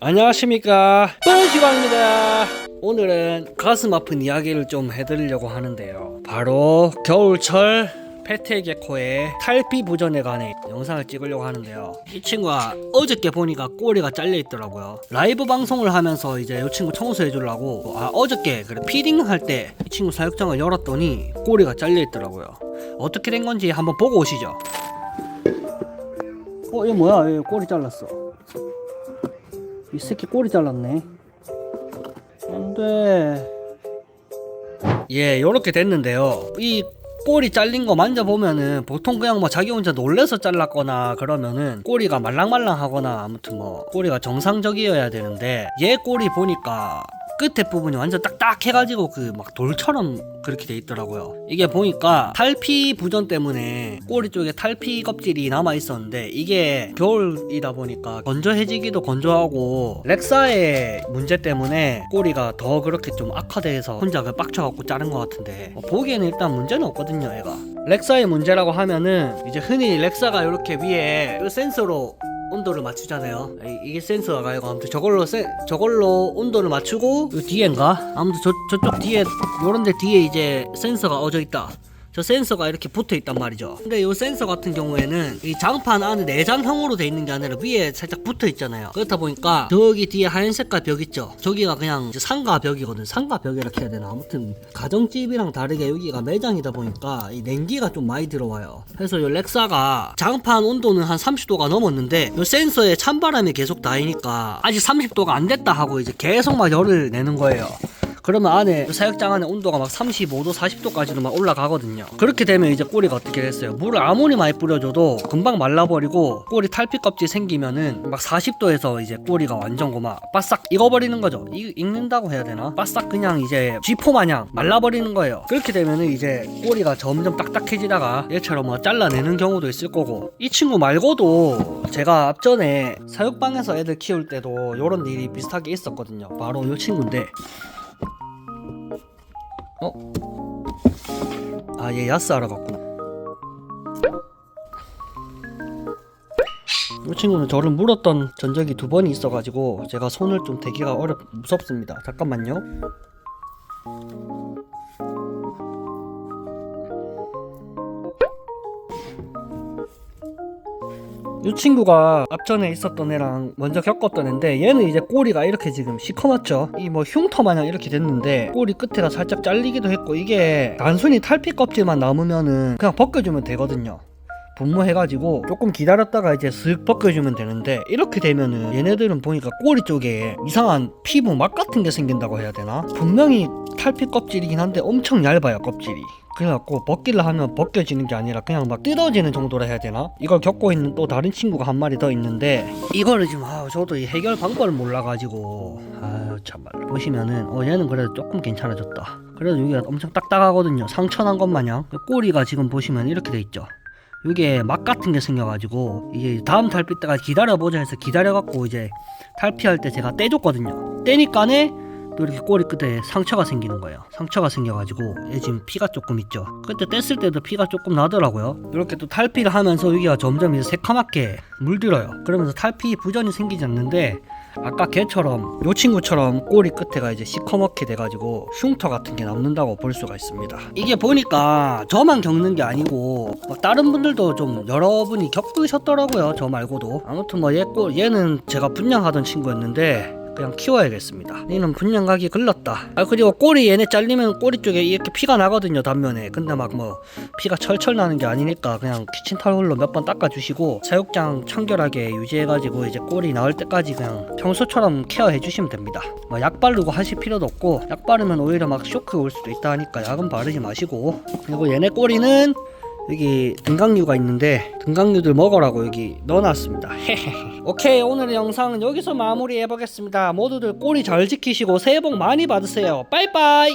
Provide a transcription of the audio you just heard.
안녕하십니까. 뻔시광입니다. 오늘은 가슴 아픈 이야기를 좀 해드리려고 하는데요. 바로 겨울철 페테게코의 탈피 부전에 관해 영상을 찍으려고 하는데요. 이 친구가 어저께 보니까 꼬리가 잘려 있더라고요. 라이브 방송을 하면서 이제 이 친구 청소해 주려고 아 어저께 그래 피딩 할 때 이 친구 사육장을 열었더니 꼬리가 잘려 있더라고요. 어떻게 된 건지 한번 보고 오시죠. 어, 얘 뭐야? 얘 꼬리 잘랐어. 이 새끼 꼬리 잘랐네. 안 돼. 예, 요렇게 됐는데요. 이 꼬리 잘린 거 만져보면은 보통 그냥 뭐 자기 혼자 놀래서 잘랐거나 그러면은 꼬리가 말랑말랑하거나 아무튼 뭐 꼬리가 정상적이어야 되는데 얘 꼬리 보니까 끝에 부분이 완전 딱딱해가지고 그 막 돌처럼 그렇게 돼 있더라고요. 이게 보니까 탈피 부전 때문에 꼬리 쪽에 탈피 껍질이 남아 있었는데 이게 겨울이다 보니까 건조해지기도 건조하고 렉사의 문제 때문에 꼬리가 더 그렇게 좀 악화돼서 혼자 그 빡쳐갖고 자른 것 같은데 뭐 보기에는 일단 문제는 없거든요, 얘가. 렉사의 문제라고 하면은 이제 흔히 렉사가 이렇게 위에 이 센서로 온도를 맞추잖아요. 이- 이게 센서가 이거 아무튼 저걸로 세, 저걸로 온도를 맞추고 요 뒤엔가 아무튼 저 저쪽 뒤에 요런데 뒤에 이제 센서가 어져 있다. 저 센서가 이렇게 붙어 있단 말이죠. 근데 이 센서 같은 경우에는 이 장판 안에 내장형으로 돼 있는 게 아니라 위에 살짝 붙어 있잖아요. 그렇다 보니까 저기 뒤에 하얀 색깔 벽 있죠. 저기가 그냥 상가 벽이거든. 상가 벽이라고 해야 되나. 아무튼 가정집이랑 다르게 여기가 매장이다 보니까 이 냉기가 좀 많이 들어와요. 그래서 이 렉사가 장판 온도는 한 30도가 넘었는데 이 센서에 찬바람이 계속 닿으니까 아직 30도가 안 됐다 하고 이제 계속 막 열을 내는 거예요. 그러면 안에 사육장 안에 온도가 막 35도 40도까지도 막 올라가거든요. 그렇게 되면 이제 꼬리가 어떻게 됐어요? 물을 아무리 많이 뿌려줘도 금방 말라버리고 꼬리 탈피 껍질 생기면은 막 40도에서 이제 꼬리가 완전 고막 바싹 익어버리는 거죠. 이, 익는다고 해야 되나? 바싹 그냥 이제 쥐포 마냥 말라버리는 거예요. 그렇게 되면은 이제 꼬리가 점점 딱딱해지다가 얘처럼 뭐 잘라내는 경우도 있을 거고. 이 친구 말고도 제가 앞전에 사육방에서 애들 키울 때도 이런 일이 비슷하게 있었거든요. 바로 이 친구인데 어? 아, 얘 야스 하러 갔구나. 이 친구는 저를 물었던 전적이 두 번이 있어가지고 제가 손을 좀 대기가 어렵 무섭습니다. 잠깐만요. 이 친구가 앞전에 있었던 애랑 먼저 겪었던 애인데 얘는 이제 꼬리가 이렇게 지금 시커멓죠. 이 뭐 흉터 마냥 이렇게 됐는데 꼬리 끝에가 살짝 잘리기도 했고 이게 단순히 탈피 껍질만 남으면은 그냥 벗겨주면 되거든요. 분무해가지고 조금 기다렸다가 이제 슥 벗겨주면 되는데 이렇게 되면은 얘네들은 보니까 꼬리 쪽에 이상한 피부 막 같은 게 생긴다고 해야 되나? 분명히 탈피 껍질이긴 한데 엄청 얇아요 껍질이 그래갖고 벗기려 하면 벗겨지는 게 아니라 그냥 막 뜯어지는 정도라 해야 되나? 이걸 겪고 있는 또 다른 친구가 한 마리 더 있는데 이거를 지금 아 저도 이 해결 방법을 몰라가지고 아유 참말로 보시면은 어 얘는 그래도 조금 괜찮아졌다. 그래도 여기가 엄청 딱딱하거든요. 상처난 것 마냥. 꼬리가 지금 보시면 이렇게 돼 있죠. 이게 막 같은 게 생겨가지고 이게 다음 탈피 때가 기다려보자 해서 기다려갖고 이제 탈피할 때 제가 떼줬거든요. 떼니까네 또 이렇게 꼬리 끝에 상처가 생기는 거예요. 상처가 생겨가지고 얘 지금 피가 조금 있죠. 그때 뗐을 때도 피가 조금 나더라고요. 이렇게 또 탈피를 하면서 여기가 점점 이제 새카맣게 물들어요. 그러면서 탈피 부전이 생기지 않는데 아까 걔처럼 요 친구처럼 꼬리 끝에가 이제 시커멓게 돼가지고 흉터 같은 게 남는다고 볼 수가 있습니다. 이게 보니까 저만 겪는 게 아니고 막 다른 분들도 좀 여러분이 겪으셨더라고요 저 말고도. 아무튼 뭐얘꼬 얘는 제가 분양하던 친구였는데 그냥 키워야겠습니다. 얘는 분양가기 글렀다. 아 그리고 꼬리 얘네 잘리면 꼬리 쪽에 이렇게 피가 나거든요 단면에. 근데 막 뭐 피가 철철 나는 게 아니니까 그냥 키친 타올로 몇 번 닦아주시고 사육장 청결하게 유지해가지고 이제 꼬리 나올 때까지 그냥 평소처럼 케어해 주시면 됩니다. 뭐 약 바르고 하실 필요도 없고 약 바르면 오히려 막 쇼크 올 수도 있다 하니까 약은 바르지 마시고 그리고 얘네 꼬리는 여기 등강류가 있는데 등강류들 먹으라고 여기 넣어놨습니다. 오케이 오늘의 영상은 여기서 마무리해 보겠습니다. 모두들 꼬리 잘 지키시고 새해 복 많이 받으세요. 빠이빠이.